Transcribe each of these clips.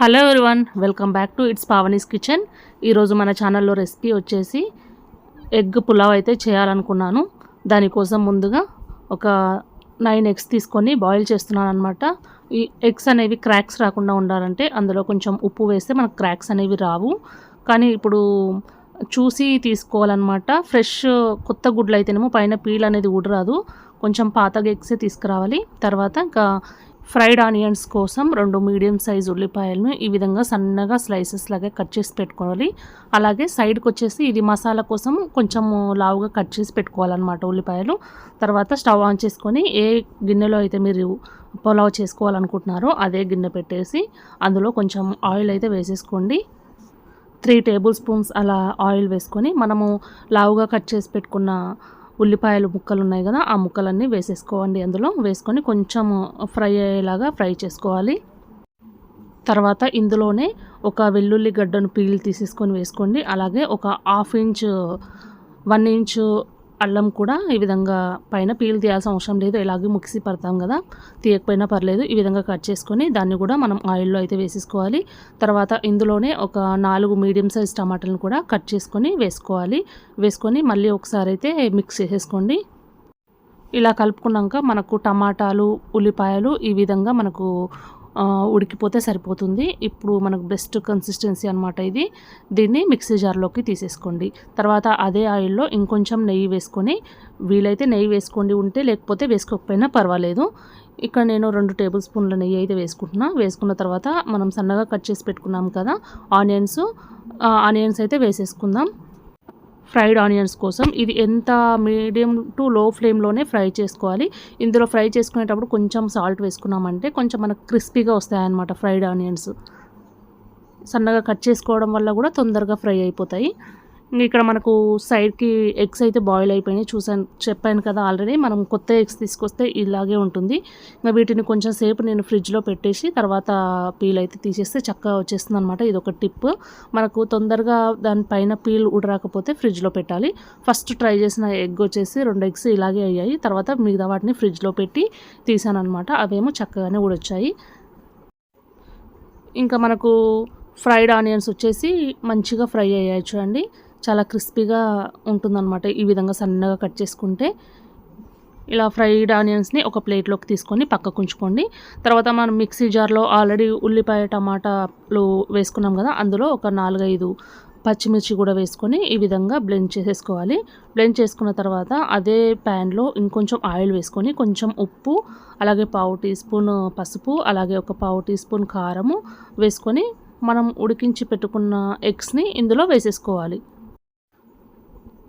Hello everyone welcome back to it's Pavani's kitchen. ఈరోజు మన ఛానల్లో రెసిపీ వచ్చేసి ఎగ్ పులావ్ అయితే చేయాలనుకున్నాను. దానికోసం ముందుగా ఒక నైన్ ఎగ్స్ తీసుకొని బాయిల్ చేస్తున్నాను అనమాట ఈ ఎగ్స్ అనేవి క్రాక్స్ రాకుండా ఉండాలంటే అందులో కొంచెం ఉప్పు వేస్తే మనకు క్రాక్స్ అనేవి రావు. కానీ ఇప్పుడు చూసి తీసుకోవాలన్నమాట. ఫ్రెష్ కొత్త గుడ్లు అయితేనేమో పైన పీల్ అనేది ఊడరాదు. కొంచెం పాతగా ఎగ్సే తీసుకురావాలి. తర్వాత ఇంకా ఫ్రైడ్ ఆనియన్స్ కోసం రెండు మీడియం సైజ్ ఉల్లిపాయలను ఈ విధంగా సన్నగా స్లైసెస్ లాగా కట్ చేసి పెట్టుకోవాలి. అలాగే సైడ్కి వచ్చేసి ఇది మసాలా కోసం కొంచెం లావుగా కట్ చేసి పెట్టుకోవాలన్నమాట ఉల్లిపాయలు. తర్వాత స్టవ్ ఆన్ చేసుకొని ఏ గిన్నెలో అయితే మీరు పులావ్ చేసుకోవాలనుకుంటున్నారో అదే గిన్నె పెట్టేసి అందులో కొంచెం ఆయిల్ అయితే వేసేసుకోండి. త్రీ టేబుల్ స్పూన్స్ అలా ఆయిల్ వేసుకొని మనము లావుగా కట్ చేసి పెట్టుకున్న ఉల్లిపాయలు ముక్కలు ఉన్నాయి కదా ఆ ముక్కలన్నీ వేసేసుకోండి. అందులో వేసుకొని కొంచెం ఫ్రై అయ్యేలాగా ఫ్రై చేసుకోవాలి. తర్వాత ఇందులోనే ఒక వెల్లుల్లి గడ్డను పీల్ తీసేసుకొని వేసుకోండి. అలాగే ఒక హాఫ్ ఇంచ్ వన్ ఇంచ్ అల్లం కూడా ఈ విధంగా పైన పీల్ తీయాల్సిన అవసరం లేదు. ఇలాగే మిక్సీ పడతాం కదా తీయకపోయినా పర్లేదు. ఈ విధంగా కట్ చేసుకొని దాన్ని కూడా మనం ఆయిల్లో అయితే వేసేసుకోవాలి. తర్వాత ఇందులోనే ఒక నాలుగు మీడియం సైజ్ టమాటాలను కూడా కట్ చేసుకొని వేసుకోవాలి. వేసుకొని మళ్ళీ ఒకసారి అయితే మిక్స్ చేసేసుకోండి. ఇలా కలుపుకున్నాక మనకు టమాటాలు ఉల్లిపాయలు ఈ విధంగా మనకు ఉడికిపోతే సరిపోతుంది. ఇప్పుడు మనకు బెస్ట్ కన్సిస్టెన్సీ అనమాట ఇది. దీన్ని మిక్సీ జార్లోకి తీసేసుకోండి. తర్వాత అదే ఆయిల్లో ఇంకొంచెం నెయ్యి వేసుకొని వీలైతే నెయ్యి వేసుకోండి ఉంటే లేకపోతే వేసుకోకపోయినా పర్వాలేదు. ఇక్కడ నేను రెండు టేబుల్ స్పూన్ల నెయ్యి అయితే వేసుకుంటున్నా. వేసుకున్న తర్వాత మనం సన్నగా కట్ చేసి పెట్టుకున్నాం కదా ఆనియన్స్ ఆనియన్స్ అయితే వేసేసుకుందాం. ఫ్రైడ్ ఆనియన్స్ కోసం ఇది ఎంత మీడియం టు లో ఫ్లేమ్లోనే ఫ్రై చేసుకోవాలి. ఇందులో ఫ్రై చేసుకునేటప్పుడు కొంచెం సాల్ట్ వేసుకున్నామంటే కొంచెం మనకు క్రిస్పీగా వస్తాయన్నమాట ఫ్రైడ్ ఆనియన్స్. సన్నగా కట్ చేసుకోవడం వల్ల కూడా తొందరగా ఫ్రై అయిపోతాయి. ఇక్కడ మనకు సైడ్కి ఎగ్స్ అయితే బాయిల్ అయిపోయినాయి. చూసాను చెప్పాను కదా ఆల్రెడీ మనం కొత్త ఎగ్స్ తీసుకొస్తే ఇలాగే ఉంటుంది. ఇంకా వీటిని కొంచెం సేపు నేను ఫ్రిడ్జ్లో పెట్టేసి తర్వాత పీల్ అయితే తీసేస్తే చక్కగా వచ్చేస్తుంది అనమాట ఇది ఒక టిప్ మనకు తొందరగా దానిపైన పీల్ ఉడరాకపోతే ఫ్రిడ్జ్లో పెట్టాలి. ఫస్ట్ ట్రై చేసిన ఎగ్ వచ్చేసి రెండు ఎగ్స్ ఇలాగే అయ్యాయి. తర్వాత మిగతా వాటిని ఫ్రిడ్జ్లో పెట్టి తీసాను అనమాట అవేమో చక్కగానే ఊడొచ్చాయి. ఇంకా మనకు ఫ్రైడ్ ఆనియన్స్ వచ్చేసి మంచిగా ఫ్రై అయ్యాయి చూడండి. చాలా క్రిస్పీగా ఉంటుందన్నమాట. ఈ విధంగా సన్నగా కట్ చేసుకుంటే ఇలా ఫ్రైడ్ ఆనియన్స్ని ఒక ప్లేట్లోకి తీసుకొని పక్కకు ఉంచుకోండి. తర్వాత మనం మిక్సీ జార్లో ఆల్రెడీ ఉల్లిపాయ టమాటాలు వేసుకున్నాం కదా అందులో ఒక నాలుగైదు పచ్చిమిర్చి కూడా వేసుకొని ఈ విధంగా బ్లెండ్ చేసేసుకోవాలి. బ్లెండ్ చేసుకున్న తర్వాత అదే ప్యాన్లో ఇంకొంచెం ఆయిల్ వేసుకొని కొంచెం ఉప్పు అలాగే పావు టీ స్పూన్ పసుపు అలాగే ఒక పావు టీ స్పూన్ కారము వేసుకొని మనం ఉడికించి పెట్టుకున్న ఎగ్స్ని ఇందులో వేసేసుకోవాలి.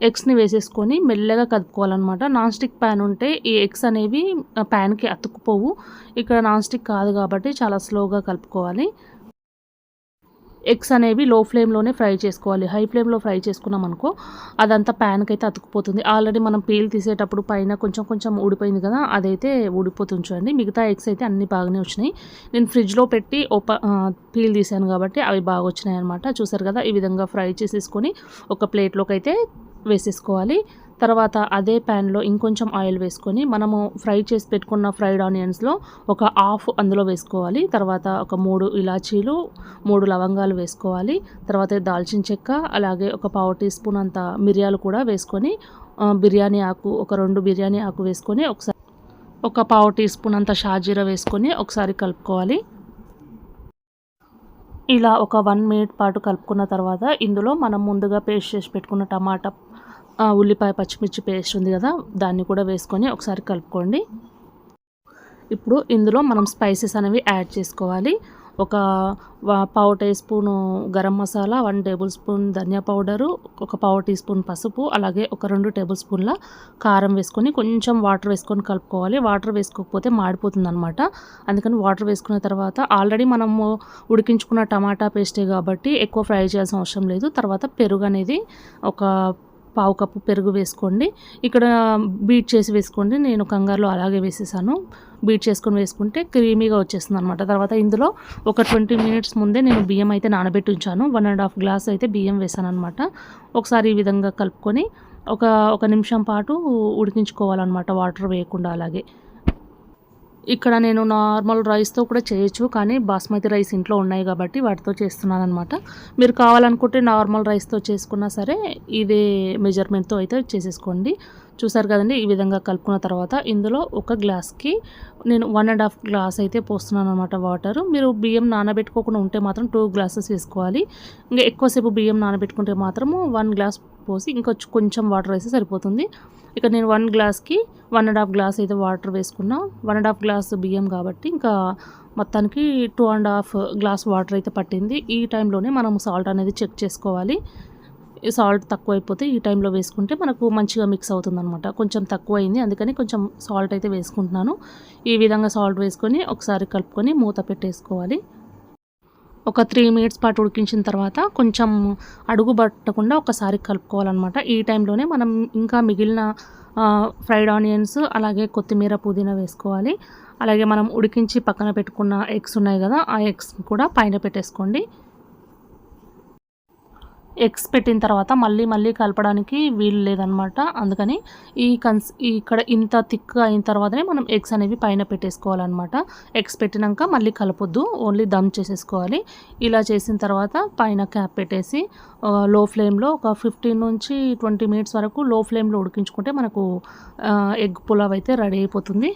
ఎగ్స్ని వేసేసుకొని మెల్లగా కదుపుకోవాలన్నమాట. నాన్ స్టిక్ ప్యాన్ ఉంటే ఈ ఎగ్స్ అనేవి ప్యాన్కి అతుక్కుపోవు. ఇక్కడ నాన్ స్టిక్ కాదు కాబట్టి చాలా స్లోగా కలుపుకోవాలి. ఎగ్స్ అనేవి లో ఫ్లేమ్లోనే ఫ్రై చేసుకోవాలి. హై ఫ్లేమ్లో ఫ్రై చేసుకున్నాం అనుకో అదంతా ప్యాన్కి అయితే అతుకుపోతుంది ఆల్రెడీ మనం పీల్ తీసేటప్పుడు పైన కొంచెం కొంచెం ఊడిపోయింది కదా అదైతే ఊడిపోతుంది చూడండి. మిగతా ఎగ్స్ అయితే అన్నీ బాగానే వచ్చినాయి. నేను ఫ్రిడ్జ్లో పెట్టి ఓప పీల్ తీసాను కాబట్టి అవి బాగా వచ్చినాయి అనమాట చూసారు కదా ఈ విధంగా ఫ్రై చేసేసుకొని ఒక ప్లేట్లోకి అయితే వేసేసుకోవాలి. తర్వాత అదే ప్యాన్లో ఇంకొంచెం ఆయిల్ వేసుకొని మనము ఫ్రై చేసి పెట్టుకున్న ఫ్రైడ్ ఆనియన్స్లో ఒక హాఫ్ అందులో వేసుకోవాలి. తర్వాత ఒక మూడు ఇలాచీలు మూడు లవంగాలు వేసుకోవాలి. తర్వాత దాల్చిన చెక్క అలాగే ఒక పావు టీ స్పూన్ అంత మిరియాలు కూడా వేసుకొని బిర్యానీ ఆకు ఒక రెండు బిర్యానీ ఆకు వేసుకొని ఒకసారి ఒక పావు టీ స్పూన్ అంత షాజీరా వేసుకొని ఒకసారి కలుపుకోవాలి. ఇలా ఒక వన్ మినిట్ పాటు కలుపుకున్న తర్వాత ఇందులో మనం ముందుగా పేస్ట్ చేసి పెట్టుకున్న టమాటా ఉల్లిపాయ పచ్చిమిర్చి పేస్ట్ ఉంది కదా దాన్ని కూడా వేసుకొని ఒకసారి కలుపుకోండి. ఇప్పుడు ఇందులో మనం స్పైసెస్ అనేవి యాడ్ చేసుకోవాలి. ఒక పావు tea spoon garam masala one table spoon ధనియా పౌడరు ఒక పావు టీ స్పూన్ పసుపు అలాగే ఒక రెండు టేబుల్ స్పూన్ల కారం వేసుకొని కొంచెం వాటర్ వేసుకొని కలుపుకోవాలి. వాటర్ వేసుకోకపోతే మాడిపోతుంది అనమాట అందుకని వాటర్ వేసుకున్న తర్వాత ఆల్రెడీ మనము ఉడికించుకున్న టమాటా పేస్టే కాబట్టి ఎక్కువ ఫ్రై చేయాల్సిన అవసరం లేదు. తర్వాత పెరుగు అనేది ఒక పావు కప్పు పెరుగు వేసుకోండి. ఇక్కడ బీట్ చేసి వేసుకోండి. నేను కంగారులో అలాగే వేసేసాను. బీట్ చేసుకొని వేసుకుంటే క్రీమీగా వచ్చేస్తుంది అనమాట తర్వాత ఇందులో ఒక ట్వంటీ మినిట్స్ ముందే నేను బియ్యం అయితే నానబెట్టి ఉంచాను. వన్ అండ్ హాఫ్ గ్లాస్ అయితే బియ్యం వేసాను అనమాట ఒకసారి ఈ విధంగా కలుపుకొని ఒక ఒక నిమిషం పాటు ఉడికించుకోవాలన్నమాట. వాటర్ వేయకుండా అలాగే. ఇక్కడ నేను నార్మల్ రైస్తో కూడా చేయొచ్చు కానీ బాస్మతి రైస్ ఇంట్లో ఉన్నాయి కాబట్టి వాటితో చేస్తున్నాను అనమాట మీరు కావాలనుకుంటే నార్మల్ రైస్తో చేసుకున్నా సరే ఇదే మెజర్మెంట్తో అయితే చేసేసుకోండి. చూసారు కదండి? ఈ విధంగా కలుపుకున్న తర్వాత ఇందులో ఒక గ్లాస్కి నేను వన్ అండ్ హాఫ్ గ్లాస్ అయితే పోస్తున్నాను అనమాట వాటర్. మీరు బియ్యం నానబెట్టుకోకుండా ఉంటే మాత్రం టూ గ్లాసెస్ వేసుకోవాలి. ఇంకా ఎక్కువసేపు బియ్యం నానబెట్టుకుంటే మాత్రము వన్ గ్లాస్ పోసి ఇంకా కొంచెం వాటర్ వేస్తే సరిపోతుంది. ఇక నేను వన్ గ్లాస్కి వన్ అండ్ హాఫ్ గ్లాస్ అయితే వాటర్ వేసుకున్నా. వన్ అండ్ హాఫ్ గ్లాస్ బియ్యం కాబట్టి ఇంకా మొత్తానికి two and half glass water అయితే పట్టింది. ఈ టైంలోనే మనం సాల్ట్ అనేది చెక్ చేసుకోవాలి. సాల్ట్ తక్కువ అయిపోతే ఈ టైంలో వేసుకుంటే మనకు మంచిగా మిక్స్ అవుతుంది అనమాట కొంచెం తక్కువ అయింది అందుకని కొంచెం సాల్ట్ అయితే వేసుకుంటున్నాను. ఈ విధంగా సాల్ట్ వేసుకొని ఒకసారి కలుపుకొని మూత పెట్టేసుకోవాలి. ఒక త్రీ మినిట్స్ పాటు ఉడికించిన తర్వాత కొంచెం అడుగు పట్టకుండా ఒకసారి కలుపుకోవాలన్నమాట. ఈ టైంలోనే మనం ఇంకా మిగిలిన ఫ్రైడ్ ఆనియన్స్ అలాగే కొత్తిమీర పుదీనా వేసుకోవాలి. అలాగే మనం ఉడికించి పక్కన పెట్టుకున్న ఎగ్స్ ఉన్నాయి కదా ఆ ఎగ్స్ కూడా పైన పెట్టేసుకోండి. ఎగ్స్ పెట్టిన తర్వాత మళ్ళీ మళ్ళీ కలపడానికి వీలు లేదనమాట అందుకని ఈ కన్స్ ఇక్కడ ఇంత థిక్గా అయిన తర్వాతనే మనం ఎగ్స్ అనేవి పైన పెట్టేసుకోవాలన్నమాట. ఎగ్స్ పెట్టినాక మళ్ళీ కలపొద్దు ఓన్లీ దమ్ చేసేసుకోవాలి. ఇలా చేసిన తర్వాత పైన క్యాప్ పెట్టేసి లో ఫ్లేమ్లో ఒక ఫిఫ్టీన్ నుంచి ట్వంటీ మినిట్స్ వరకు లో ఫ్లేమ్లో ఉడికించుకుంటే మనకు ఎగ్ పులావ్ అయితే రెడీ అయిపోతుంది.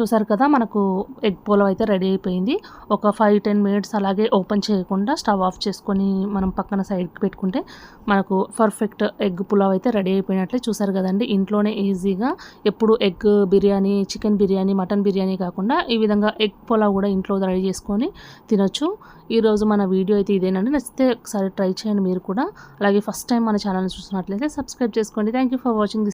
చూసారు కదా మనకు ఎగ్ పోలో అయితే రెడీ అయిపోయింది. ఒక ఫైవ్ టెన్ మినిట్స్ అలాగే ఓపెన్ చేయకుండా స్టవ్ ఆఫ్ చేసుకొని మనం పక్కన సైడ్కి పెట్టుకుంటే మనకు పర్ఫెక్ట్ ఎగ్ పులావ్ అయితే రెడీ అయిపోయినట్లే చూసారు కదండి. ఇంట్లోనే ఈజీగా ఎప్పుడు egg biryani chicken biryani mutton biryani కాకుండా ఈ విధంగా ఎగ్ పులావ్ కూడా ఇంట్లో రెడీ చేసుకొని తినొచ్చు. ఈరోజు మన వీడియో అయితే ఇదేనండి. నచ్చితే ఒకసారి ట్రై చేయండి మీరు కూడా. అలాగే ఫస్ట్ టైం మన ఛానల్ చూసినట్లయితే సబ్స్క్రైబ్ చేసుకోండి. Thank you for watching. This